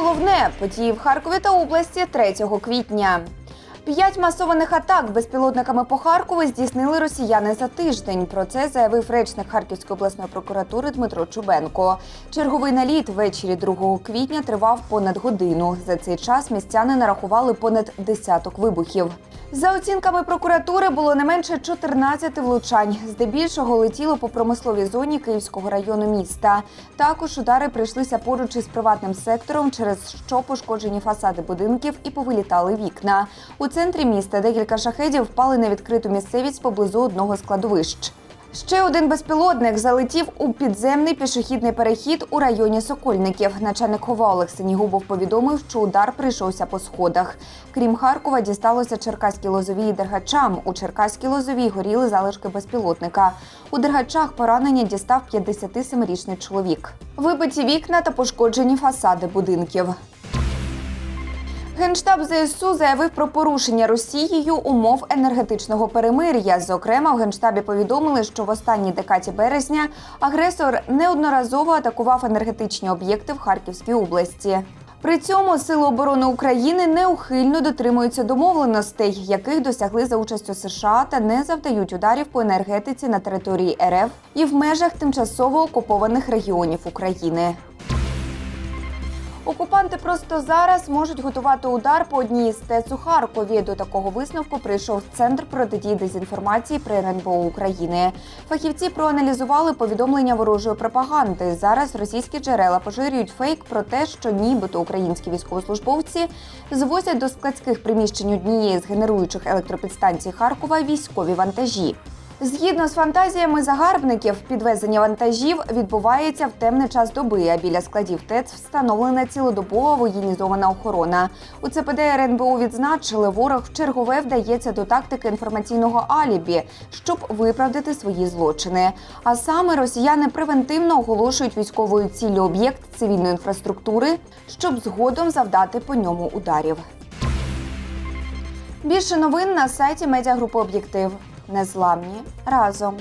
головне події в Харкові та області 3 квітня. П'ять масованих атак безпілотниками по Харкову здійснили росіяни за тиждень. Про це заявив речник Харківської обласної прокуратури Дмитро Чубенко. Черговий наліт ввечері 2 квітня тривав понад годину. За цей час містяни нарахували понад десяток вибухів. За оцінками прокуратури було не менше 14 влучань. Здебільшого летіло по промисловій зоні Київського району міста. Також удари прийшлися поруч із приватним сектором, через що пошкоджені фасади будинків і повилітали вікна. У центрі міста декілька шахедів впали на відкриту місцевість поблизу одного з кладовищ. Ще один безпілотник залетів у підземний пішохідний перехід у районі Сокольників. Начальник ХОВА Олег Синігубов повідомив, що удар прийшовся по сходах. Крім Харкова, дісталося Черкаській лозовій і Дергачам. У Черкаській лозовій горіли залишки безпілотника. У Дергачах поранення дістав 57-річний чоловік. Вибиті вікна та пошкоджені фасади будинків. Генштаб ЗСУ заявив про порушення Росією умов енергетичного перемир'я. Зокрема, в генштабі повідомили, що в останній декаді березня агресор неодноразово атакував енергетичні об'єкти в Харківській області. При цьому Сили оборони України неухильно дотримуються домовленостей, яких досягли за участю США та не завдають ударів по енергетиці на території РФ і в межах тимчасово окупованих регіонів України. Окупанти просто зараз можуть готувати удар по одній з ТЕЦ у Харкові. До такого висновку прийшов Центр протидії дезінформації при РНБО України. Фахівці проаналізували повідомлення ворожої пропаганди. Зараз російські джерела поширюють фейк про те, що нібито українські військовослужбовці звозять до складських приміщень однієї з генеруючих електропідстанцій Харкова військові вантажі. Згідно з фантазіями загарбників, підвезення вантажів відбувається в темний час доби. А біля складів ТЕЦ встановлена цілодобова воєнізована охорона. У ЦПД РНБО відзначили, ворог в чергове вдається до тактики інформаційного алібі, щоб виправдати свої злочини. А саме росіяни превентивно оголошують військовою ціллю об'єкт цивільної інфраструктури, щоб згодом завдати по ньому ударів. Більше новин на сайті медіагрупи Об'єктив. Незламні разом.